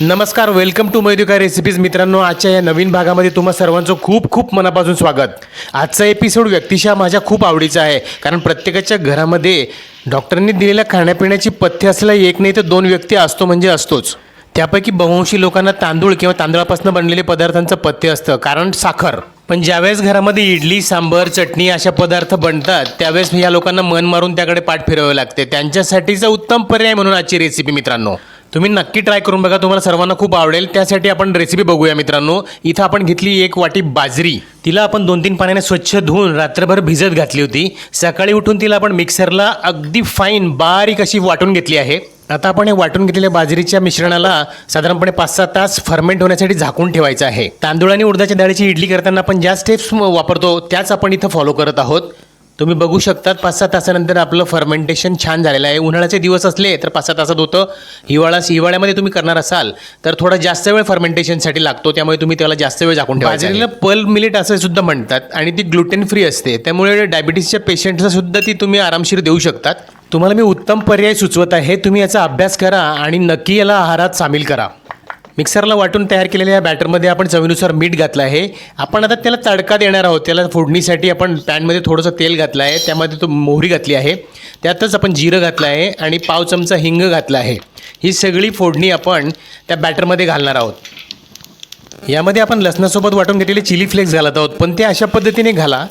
नमस्कार welcome to मैदुका recipes मित्रांनो आजच्या या नवीन भागामध्ये तुम्हा सर्वांचं खूप खूप मनापासून स्वागत. आजचा एपिसोड व्यक्तिशः माझ्या खूप आवडीचा आहे. कारण प्रत्येकाच्या घरामध्ये डॉक्टरांनी दिलेल्या खाण्यापिण्याची पथ्य असलेला एक नाही तर दोन व्यक्ती असतो म्हणजे असतोच. त्यापैकी बहुंशी लोकांना तांदूळ किंवा तांदळापासून बनलेले पदार्थांचं पथ्य असतं. कारण साखर. पण ज्यावेळेस घरामध्ये इडली सांबर चटणी अशा पदार्थ बनतात त्यावेळेस या लोकांना मन मारून त्याकडे पाठ फिरावे लागते. त्यांच्यासाठीचा उत्तम पर्याय म्हणून आजची रेसिपी मित्रांनो. तुम्ही नक्की ट्राय करून बघा. तुम्हाला सर्वांना खूप आवडेल. त्यासाठी आपण रेसिपी बघूया मित्रांनो. इथं आपण घेतली एक वाटी बाजरी. तिला आपण दोन तीन पाण्याने स्वच्छ धुवून रात्रभर भिजत घातली होती. सकाळी उठून तिला आपण मिक्सरला अगदी फाईन बारीक अशी वाटून घेतली आहे. आता आपण हे वाटून घेतलेल्या बाजरीच्या मिश्रणाला साधारणपणे पाच सहा तास फर्मेंट होण्यासाठी झाकून ठेवायचं आहे. तांदूळ आणि उडदाच्या डाळीची इडली करताना आपण ज्या स्टेप्स वापरतो त्याच आपण इथं फॉलो करत आहोत. तुम्ही बघू शकतात पाच सहा तासानंतर आपलं फर्मेंटेशन छान झालेलं आहे. उन्हाळ्याचे दिवस असले तर पाच सहा तासात होतं. हिवाळा हिवाळ्यामध्ये तुम्ही करणार असाल तर थोडा जास्त वेळ फर्मेंटेशनसाठी लागतो. त्यामुळे तुम्ही त्याला जास्त वेळ झाकून ठेवा बाजरीला पल मिलेट असं सुद्धा म्हणतात आणि ती ग्लुटेन फ्री असते. त्यामुळे डायबिटीसच्या पेशंटला सुद्धा ती तुम्ही आरामशीर देऊ शकतात. तुम्हाला मी उत्तम पर्याय सुचवत आहे. तुम्ही याचा अभ्यास करा आणि नक्की याला आहारात सामील करा. मिक्सरला वाटून तयार केलेल्या या बॅटरमध्ये आपण चवीनुसार मीठ घातलं आहे. आपण आता त्याला तडका देणार आहोत. त्याला फोडणीसाठी आपण पॅनमध्ये थोडंसं तेल घातलं आहे. त्यामध्ये तो मोहरी घातली आहे. त्यातच आपण जिरं घातलं आहे आणि पाव चमचा हिंग घातला आहे. ही सगळी फोडणी आपण त्या बॅटरमध्ये घालणार आहोत. यामध्ये आपण लसणासोबत वाटून घेतलेले चिली फ्लेक्स घालत आहोत. पण ते अशा पद्धतीने घाला.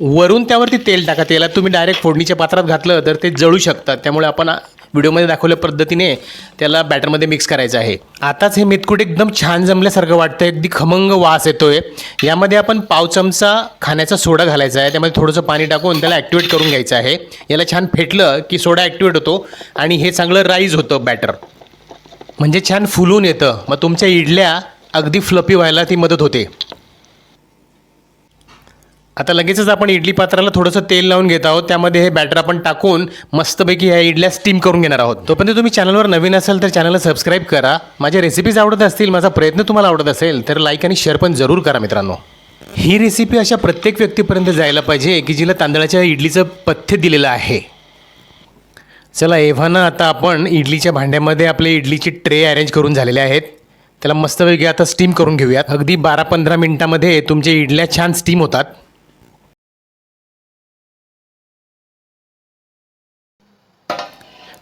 वरून त्यावरती तेल टाका. तेलात तुम्ही डायरेक्ट फोडणीच्या पात्रात घातलं तर ते जळू शकतात. त्यामुळे आपण व्हिडिओमध्ये दाखवल्या पद्धतीने त्याला बॅटरमध्ये मिक्स करायचं आहे. आताच हे मेतकूट एकदम छान जमल्यासारखं वाटतं अगदी खमंग वास येतो आहे यामध्ये आपण पाव चमचा खाण्याचा सोडा घालायचा आहे. त्यामध्ये थोडंसं पाणी टाकून त्याला ॲक्टिवेट करून घ्यायचं आहे. याला छान फेटलं की सोडा ॲक्टिवेट होतो आणि हे चांगलं राईज होतं बॅटर म्हणजे छान फुलून येतं. मग तुमच्या इडल्या अगदी फ्लपी व्हायला ती मदत होते. आता लगेचच आपण इडली पात्राला थोडंसं तेल लावून घेत आहोत. त्यामध्ये हे बॅटर आपण टाकून मस्तपैकी ह्या इडल्या स्टीम करून घेणार आहोत. तोपर्यंत तुम्ही चॅनलवर नवीन असाल तर चॅनलला सबस्क्राईब करा. माझ्या रेसिपीज आवडत असतील माझा प्रयत्न तुम्हाला आवडत असेल तर लाईक आणि शेअर पण जरूर करा मित्रांनो. ही रेसिपी अशा प्रत्येक व्यक्तीपर्यंत जायला पाहिजे की जिला तांदळाच्या इडलीचं पथ्य दिलेलं आहे. चला एव्हाना आता आपण इडलीच्या भांड्यामध्ये आपले इडलीची ट्रे अरेंज करून झालेले आहेत. त्याला मस्तपैकी आता स्टीम करून घेऊयात. अगदी बारा पंधरा मिनटामध्ये तुमच्या इडल्या छान स्टीम होतात.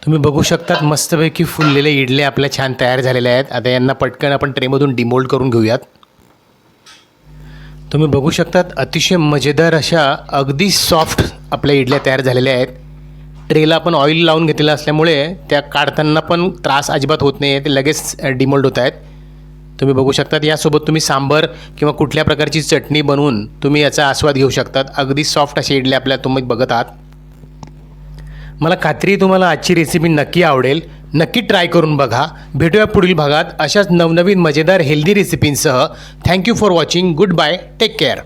तुम्ही बघू शकतात मस्तपैकी फुललेले इडले आपल्या छान तयार झालेले आहेत. आता यांना पटकन आपण ट्रेमधून डिमोल्ड करून घेऊयात. तुम्ही बघू शकतात अतिशय मजेदार अशा अगदी सॉफ्ट आपल्या इडल्या तयार झालेल्या आहेत. ट्रेला आपण ऑइल लावून घेतलेलं असल्यामुळे त्या काढताना पण त्रास अजिबात होत नाही आहे ते लगेच डिमोल्ड होत आहेत. तुम्ही बघू शकतात यासोबत तुम्ही सांबर किंवा कुठल्या प्रकारची चटणी बनवून तुम्ही याचा आस्वाद घेऊ शकतात. अगदी सॉफ्ट असे इडले आपल्या तुम्ही बघत आहात. मला खात्री आहे तुम्हाला आजची रेसिपी नक्की आवडेल. नक्की ट्राय करून बघा. भेटूया पुढील भागात. अशाच नवनवीन मजेदार healthy रेसिपींसह thank you for watching good bye take care